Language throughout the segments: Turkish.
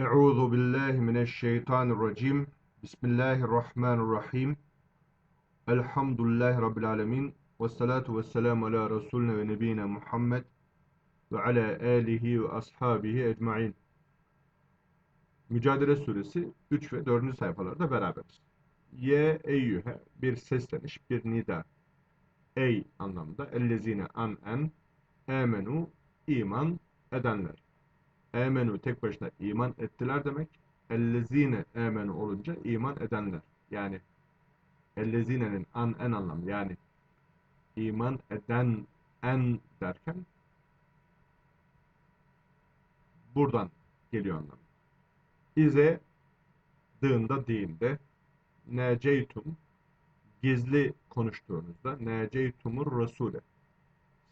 Euzu billahi mineşşeytanirracim. Bismillahirrahmanirrahim. Elhamdülillahi rabbil alamin. Ve salatu vesselamu ala resulina ve nebiyina Muhammed ve ala alihi ve ashabihi ecmaîn. Mücadele suresi 3 ve 4. sayfalarda beraberiz. Ye eyyühe bir sesleniş, bir nida. Ey anlamda. Ellezine an en emenu iman edenler. Emenu tek başına iman ettiler demek. Ellezine emenu olunca iman edenler. Yani ellezinenin an en anlamı yani iman eden en derken buradan geliyor anlam. İze dığında dinde neceytum gizli konuştuğunuzda neceytumur rasule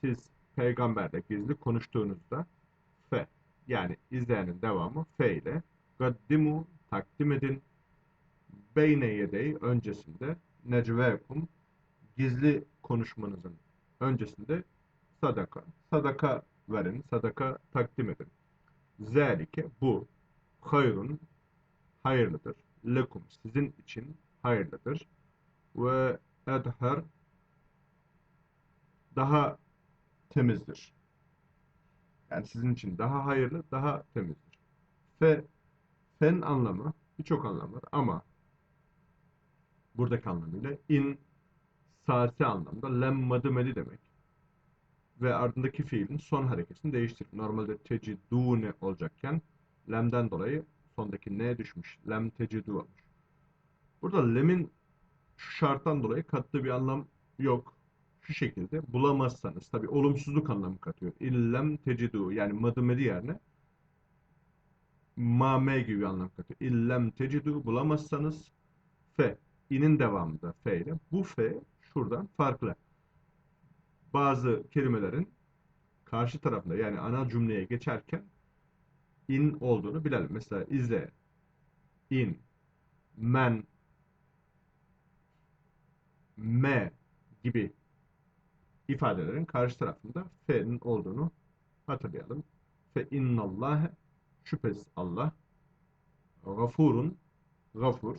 siz peygamberle gizli konuştuğunuzda yani izleyenin devamı fe ile gaddimu takdim edin. Beyne yedey öncesinde necvekum gizli konuşmanızın öncesinde sadaka sadaka verin sadaka takdim edin. Zelike bu hayrun hayırlıdır. Lekum sizin için hayırlıdır. Ve edher daha temizdir. Yani sizin için daha hayırlı, daha temizdir. Fe, fen anlamı birçok anlam var ama buradaki anlamıyla in sasi anlamda lemmadımeli demek. Ve ardındaki fiilin son hareketini değiştirir. Normalde tecidune olacakken lemden dolayı sondaki ne düşmüş. Lem tecidu olmuş. Burada lemin şu şarttan dolayı kattığı bir anlam yok. Şu şekilde bulamazsanız tabi olumsuzluk anlamı katıyor. İllem tecidu yani madımedi yerine mame gibi anlam katıyor. İllem tecidu bulamazsanız fe inin devamında fe ile bu fe şuradan farklı. Bazı kelimelerin karşı tarafında yani ana cümleye geçerken in olduğunu bilelim. Mesela izle, in, men, me gibi ifadelerin karşı tarafında fe'nin olduğunu hatırlayalım. Fe innallâhe şüphesiz Allah gafurun gafur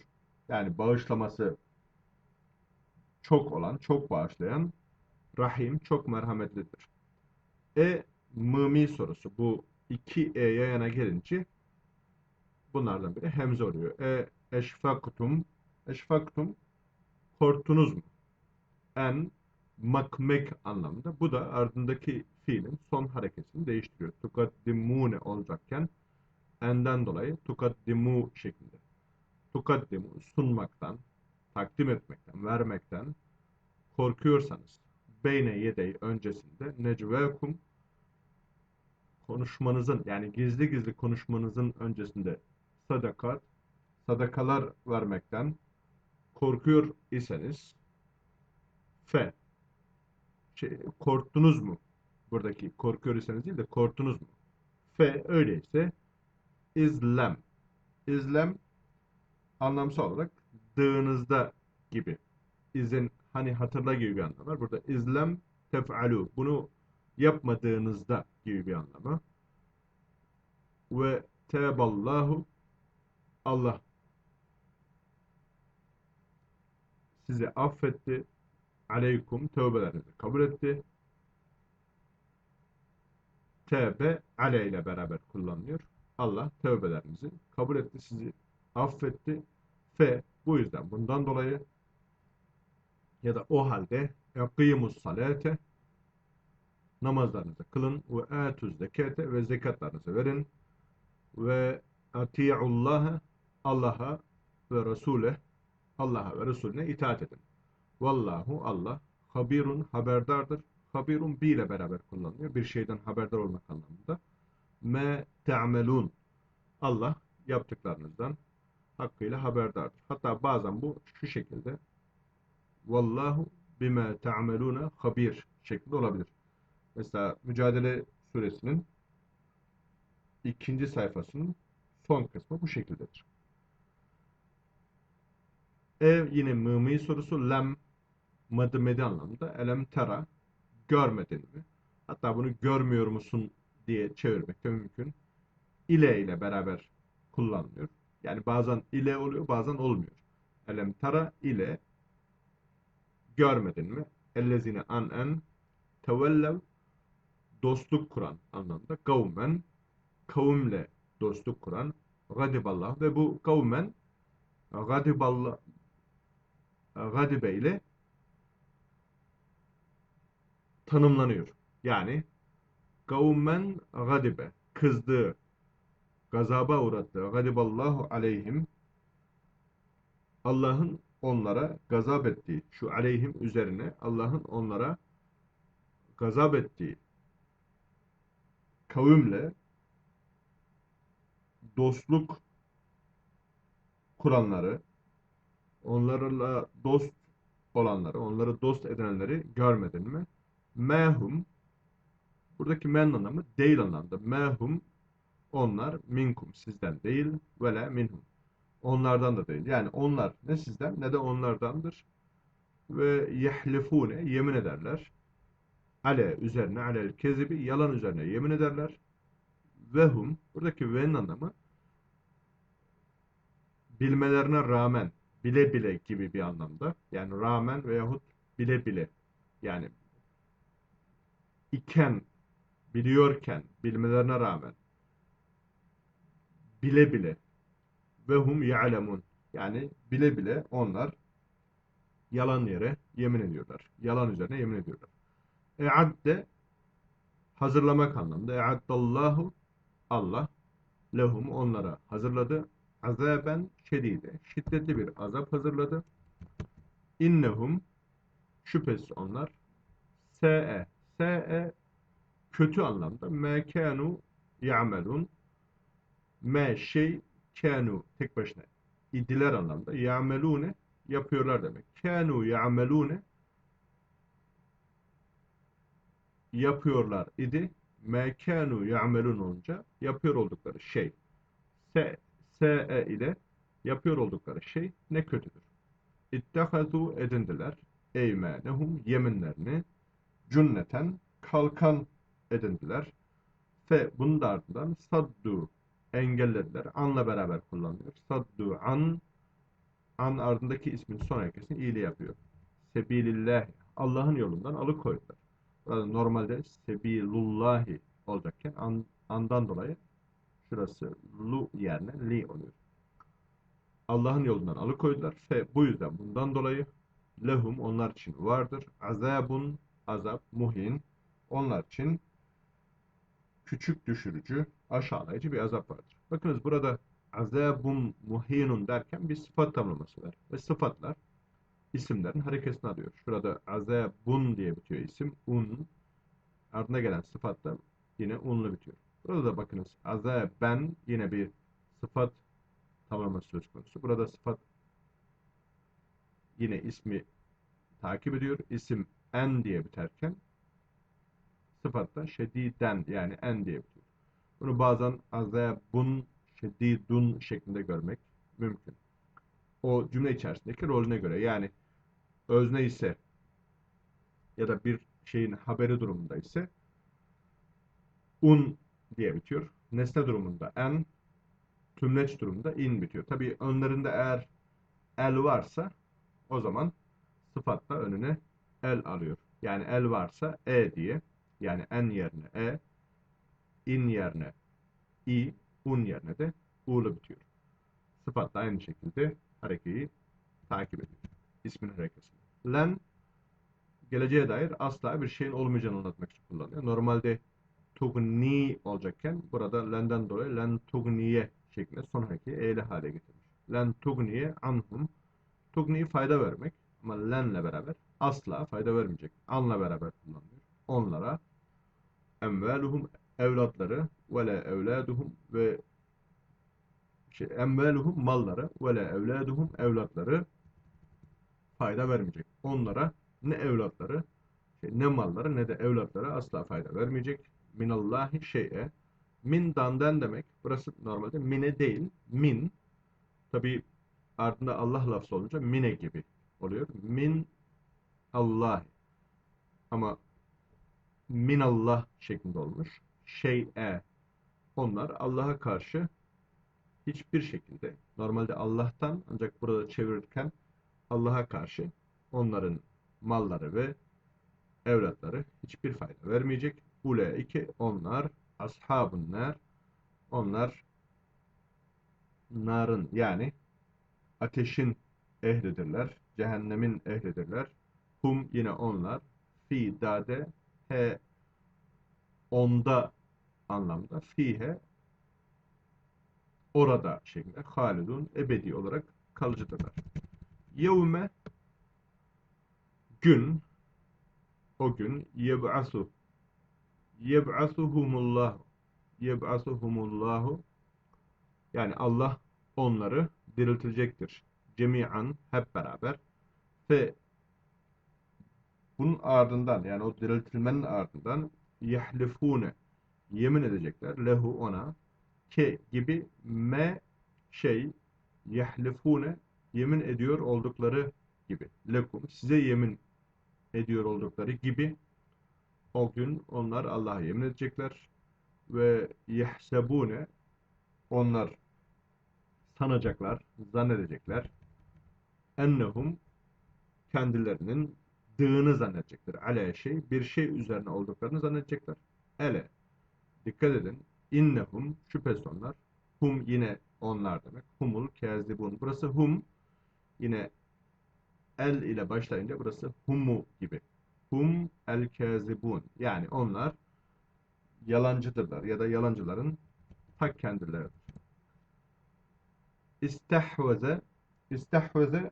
yani bağışlaması çok olan, çok bağışlayan rahim, çok merhametlidir. E mımi sorusu bu iki e yana gelince bunlardan biri hemze oluyor. E eşfaktum eşfaktum korktunuz mu? En makmek anlamında. Bu da ardındaki fiilin son hareketini değiştiriyor. Tukaddimune olacakken enden dolayı tukaddimu şeklinde. Tukaddimu sunmaktan, takdim etmekten, vermekten korkuyorsanız beyne yedey öncesinde necvekum konuşmanızın yani gizli gizli konuşmanızın öncesinde sadakat, sadakalar vermekten korkuyor iseniz fe şey, korktunuz mu? Buradaki korkuyor iseniz değil de korktunuz mu? Fe öyleyse izlem. İzlem anlamsal olarak dığınızda gibi. İzin hani hatırla gibi bir anlam var. Burada izlem tef'alu. Bunu yapmadığınızda gibi bir anlamı. Ve teballahu Allah sizi affetti. Aleykum tövbelerinizi kabul etti. Tevbe ale ile beraber kullanılıyor. Allah tövbelerinizi kabul etti, sizi affetti. Fe bu yüzden bundan dolayı ya da o halde yakimus salate namazlarınızı kılın ve atuz zekate ve zekatlarınızı verin ve ati'ullaha Allah'a ve Resul'e Allah'a ve Resulüne itaat edin. Vallahu Allah habirun haberdardır. Habirun bir ile beraber kullanılıyor. Bir şeyden haberdar olmak anlamında. Me te'amelun Allah yaptıklarınızdan hakkıyla haberdardır. Hatta bazen bu şu şekilde Vallahu bime te'amelune habir şeklinde olabilir. Mesela Mücadele suresinin ikinci sayfasının son kısmı bu şekildedir. Ev yine mımi sorusu lem madı medi anlamında elem görmedin mi? Hatta bunu görmüyor musun diye çevirmek de mümkün. İle ile beraber kullanılıyor. Yani bazen ile oluyor, bazen olmuyor. Elem ile görmedin mi? Ellezine an en tevellev dostluk kuran anlamda. Kavmen kavimle dostluk kuran gadiballah ve bu kavmen gadiballah gadibe ile tanımlanıyor. Yani kavmen gadibe kızdığı gazaba uğrattığı gadiballahu aleyhim Allah'ın onlara gazap ettiği şu aleyhim üzerine Allah'ın onlara gazap ettiği kavimle dostluk kuranları onlarla dost olanları, onları dost edinenleri görmedin mi? Mehum buradaki men anlamı değil anlamda. Mehum onlar minkum sizden değil ve la minhum. Onlardan da değil. Yani onlar ne sizden ne de onlardandır. Ve yehlifune yemin ederler. Ale üzerine alel kezibi yalan üzerine yemin ederler. Vehum buradaki ve'nin anlamı bilmelerine rağmen bile bile gibi bir anlamda. Yani rağmen veyahut bile bile. Yani iken, biliyorken, bilmelerine rağmen bile bile ve hum ya'lemun yani bile bile onlar yalan yere yemin ediyorlar. Yalan üzerine yemin ediyorlar. E'adde hazırlamak anlamında. E'addallahu Allah lehum onlara hazırladı. Azaben şedide. Şiddetli bir azap hazırladı. İnnehum şüphesiz onlar se'e se'e kötü anlamda mekanu ya'melun me şey kanu tek başına idiler anlamda ya'melune yapıyorlar demek. Kanu ya'melune yapıyorlar idi. Me kanu ya'melun olunca yapıyor oldukları şey. Se, se ile yapıyor oldukları şey ne kötüdür. İttehazu edindiler. Eymenehum yeminlerini cünneten kalkan edindiler. Ve bunun da ardından saddu engellediler. Anla beraber kullanılıyor. Saddu an an ardındaki ismin son ekesini iyiliği yapıyor. Sebilillah Allah'ın yolundan alıkoydular. Normalde sebilullahi olacakken an, andan dolayı şurası lu yerine li oluyor. Allah'ın yolundan alıkoydular ve bu yüzden bundan dolayı lehum onlar için vardır. Azabun azap muhin onlar için küçük düşürücü, aşağılayıcı bir azap vardır. Bakınız burada azabun muhinun derken bir sıfat tamlaması var. Ve sıfatlar isimlerin harekesini alıyor. Şurada azabun diye bitiyor isim. Un. Ardına gelen sıfat da yine unlu bitiyor. Burada da bakınız azaben yine bir sıfat tamlaması söz konusu. Burada sıfat yine ismi takip ediyor. İsim en diye biterken sıfatta şediden yani en diye bitiyor. Bunu bazen azabun şedidun şeklinde görmek mümkün. O cümle içerisindeki rolüne göre yani özne ise ya da bir şeyin haberi durumunda ise un diye bitiyor. Nesne durumunda en, tümleç durumunda in bitiyor. Tabi önlerinde eğer el varsa o zaman sıfat da önüne el alıyor. Yani el varsa e diye yani en yerine e, in yerine i, un yerine de u'lu bitiyor. Sıfat da aynı şekilde harekeyi takip ediyor. İsmin harekesi. Len geleceğe dair asla bir şeyin olmayacağını anlatmak için kullanılıyor. Normalde tugni olacakken burada lenden dolayı len tugniye şeklinde son harekeyi e'li hale getirmiş. Len tugniye anhum tugni fayda vermek ama lenle beraber asla fayda vermeyecek. Anla beraber kullanılıyor. Onlara emvaluhum evlatları ve la evladuhum ve şey, emvaluhum malları ve la evladuhum evlatları fayda vermeyecek. Onlara ne evlatları şey, ne malları ne de evlatları asla fayda vermeyecek. Minallahi şey'e min dandan demek. Burası normalde mine değil. Min. Tabi ardında Allah lafzı olunca mine gibi oluyor. Min Allah. Ama minallah şeklinde olmuş. Şey'e onlar Allah'a karşı hiçbir şekilde normalde Allah'tan ancak burada çevirirken Allah'a karşı onların malları ve evlatları hiçbir fayda vermeyecek. Ulaike onlar ashabın nar onlar narın yani ateşin ehlidirler. Cehennemin ehlidirler. Hum yine onlar fi dade he onda anlamda fihe orada şeklinde halidun ebedi olarak kalıcıdırlar. Yevme gün o gün yeb'asu yeb'asuhumullah yeb'asuhumullahu yani Allah onları diriltecektir. Cemiyan hep beraber ve bunun ardından yani o diriltilmenin ardından yahlifune yemin edecekler lehu ona ke gibi me şey yahlifune yemin ediyor oldukları gibi. Lekum size yemin ediyor oldukları gibi o gün onlar Allah'a yemin edecekler. Ve yehsebune onlar sanacaklar, zannedecekler. Ennehum kendilerinin dığını zannedecekler. Ale şey, bir şey üzerine olduklarını zannedecekler. Ele. Dikkat edin. İnnehum, şüphesiz onlar. Hum yine onlar demek. Humul kezibun. Burası hum. Yine el ile başlayınca burası humu gibi. Hum el kezibun. Yani onlar yalancıdırlar ya da yalancıların ta kendileridir. İstehveze istehveze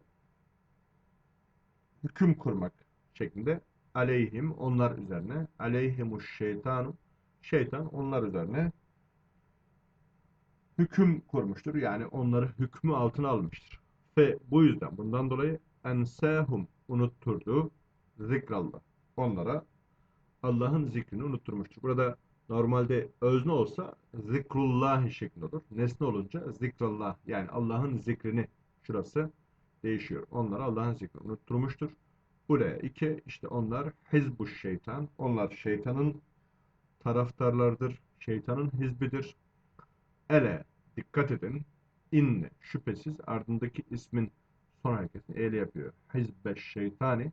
hüküm kurmak şeklinde aleyhim onlar üzerine aleyhimuş şeytanu şeytan onlar üzerine hüküm kurmuştur. Yani onları hükmü altına almıştır. Ve bu yüzden bundan dolayı ensehum unutturdu zikrallah. Onlara Allah'ın zikrini unutturmuştur. Burada normalde özne olsa zikrullah şeklinde olur. Nesne olunca zikrallah yani Allah'ın zikrini şurası değişiyor. Onlara Allah'ın zikrini unutturmuştur. Buraya iki işte onlar hizbuş şeytan. Onlar şeytanın taraftarlardır. Şeytanın hizbidir. Ele dikkat edin. İnne şüphesiz ardındaki ismin son hareketini eyle yapıyor. Hizbeş şeytani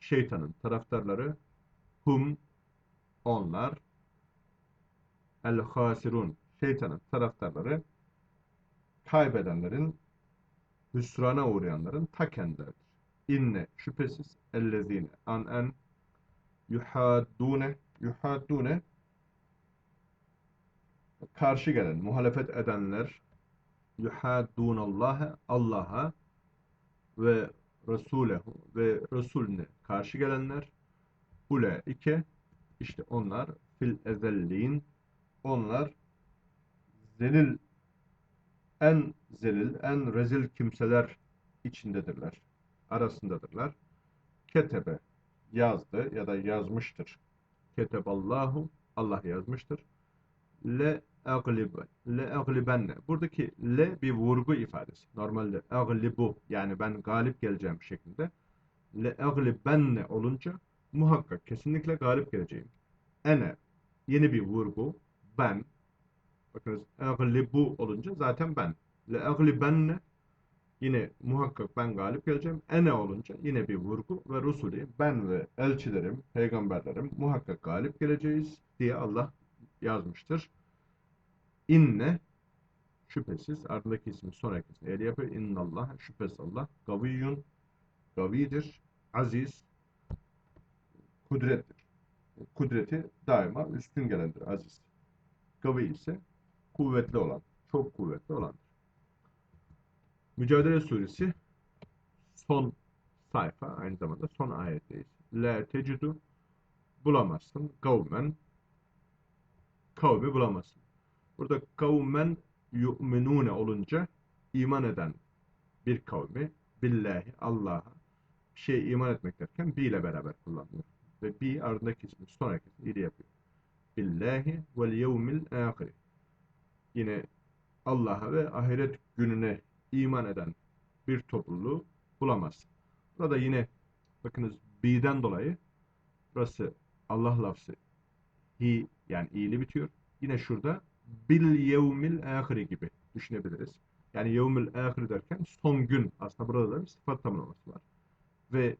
şeytanın taraftarları hum onlar el hasirun şeytanın taraftarları kaybedenlerin hüsrana uğrayanların ta kendileridir. İnne şüphesiz ellezine an en yuhaddune yuhaddune karşı gelen, muhalefet edenler yuhaddunallâhe Allah'a ve Resulehu ve Resulüne karşı gelenler ulaike işte onlar fil ezelliğin onlar zelil en zelil, en rezil kimseler içindedirler. Arasındadırlar. Ketebe yazdı ya da yazmıştır. Keteballahu Allah yazmıştır. Le aglibe. Le aglibenne. Buradaki le bir vurgu ifadesi. Normalde aglibu yani ben galip geleceğim şeklinde. Le aglibenne olunca muhakkak kesinlikle galip geleceğim. Ene yeni bir vurgu. Ben bakınız aglibu olunca zaten ben. Le aglibenne yine muhakkak ben galip geleceğim. Ene olunca yine bir vurgu ve Resulü ben ve elçilerim, peygamberlerim muhakkak galip geleceğiz diye Allah yazmıştır. İnne şüphesiz ardındaki ismi sonraki ismi el yapıyor. İnnallah şüphesiz Allah gaviyyun gavidir, aziz kudrettir. Kudreti daima üstün gelendir, aziz. Gavi ise kuvvetli olan, çok kuvvetli olandır. Mücadele suresi son sayfa, aynı zamanda son ayetteyiz. La tecidu bulamazsın. Kavmen kavmi bulamazsın. Burada kavmen yu'minune olunca iman eden bir kavmi billahi Allah'a şeye iman etmek derken bi ile beraber kullanılıyor. Ve bi ardındaki ismi sonraki ismi yapıyor. Billahi vel yevmil ahir. Yine Allah'a ve ahiret gününe iman eden bir topluluğu bulamazsın. Burada yine bakınız bi'den dolayı burası Allah lafzı hi yani iyili bitiyor. Yine şurada bil yevmil ahiri gibi düşünebiliriz. Yani yevmil ahir derken son gün aslında burada da bir sıfat tamlaması var. Ve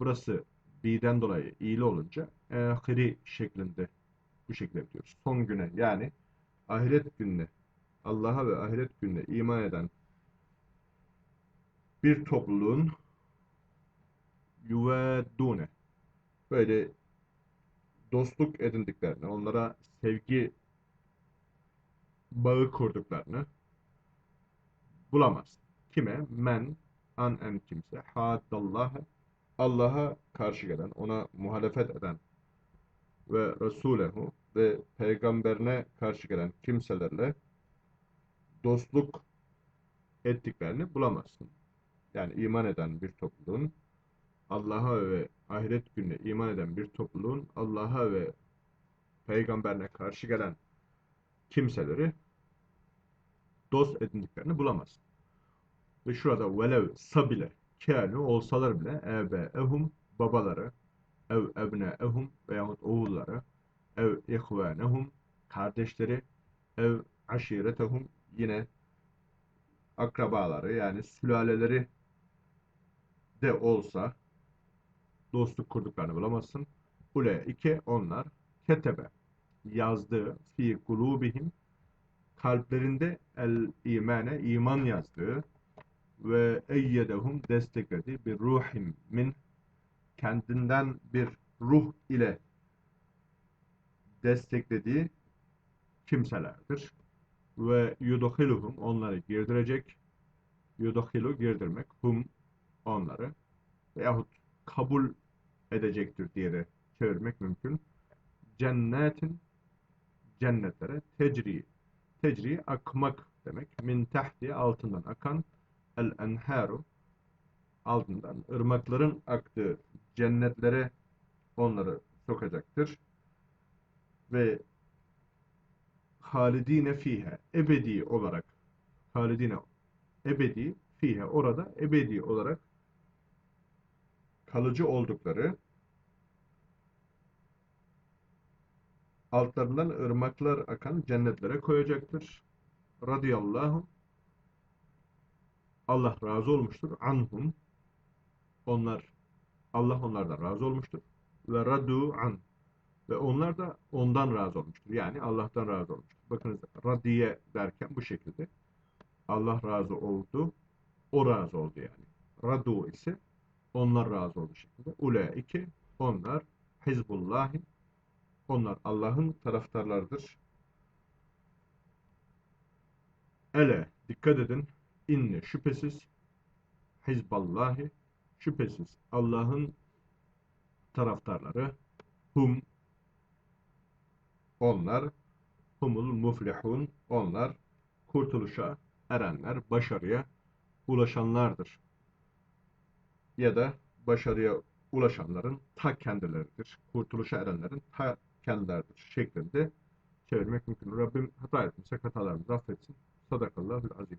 burası bi'den dolayı iyili olunca ahiri şeklinde bu şekilde diyoruz. Son güne yani ahiret gününe Allah'a ve ahiret gününe iman eden bir topluluğun yuveddune böyle dostluk edindiklerini, onlara sevgi bağı kurduklarını bulamaz. Kime? Men, an en kimse, haddallâhe, Allah'a karşı gelen, ona muhalefet eden ve Resulehu ve peygamberine karşı gelen kimselerle dostluk ettiklerini bulamazsın. Yani iman eden bir topluluğun Allah'a ve ahiret gününe iman eden bir topluluğun Allah'a ve peygamberine karşı gelen kimseleri dost edindiklerini bulamazsın. Ve şurada velev sabile kânu olsalar bile ebe ehum babaları ev ebne ehum veyahut oğulları ev ihvanehum kardeşleri ev aşiretehum yine akrabaları yani sülaleleri de olsa dostluk kurduklarını bulamazsın. Ule iki onlar ketebe yazdığı fi kulubihim kalplerinde el imane iman yazdığı ve eyyedehum destekledi bir ruhim min kendinden bir ruh ile desteklediği kimselerdir. Ve yudhiluhum onları girdirecek. Yudhilu girdirmek. Hum onları. Veyahut kabul edecektir diye de çevirmek mümkün. Cennetin cennetlere tecri. Tecri akmak demek. Min tahti altından akan el enharu altından ırmakların aktığı cennetlere onları sokacaktır. Ve halidine fihe ebedi olarak halidine ebedi fihe orada ebedi olarak kalıcı oldukları altlarından ırmaklar akan cennetlere koyacaktır. Radıyallahu Allah razı olmuştur. Anhum onlar Allah onlardan razı olmuştur. Ve radu an ve onlar da ondan razı olmuştur. Yani Allah'tan razı olmuştur. Bakınız radiye derken bu şekilde Allah razı oldu. O razı oldu yani. Radu ise onlar razı oldu şekilde. Ulaike onlar Hizbullahi onlar Allah'ın taraftarlarıdır. Ele dikkat edin. İnne şüphesiz Hizballahi şüphesiz Allah'ın taraftarları hum onlar humul muflihun onlar kurtuluşa erenler, başarıya ulaşanlardır. Ya da başarıya ulaşanların ta kendileridir. Kurtuluşa erenlerin ta kendileridir şeklinde çevirmek mümkün. Rabbim hata etmişsek hatalarımızı affetsin. Sadakallahül azim.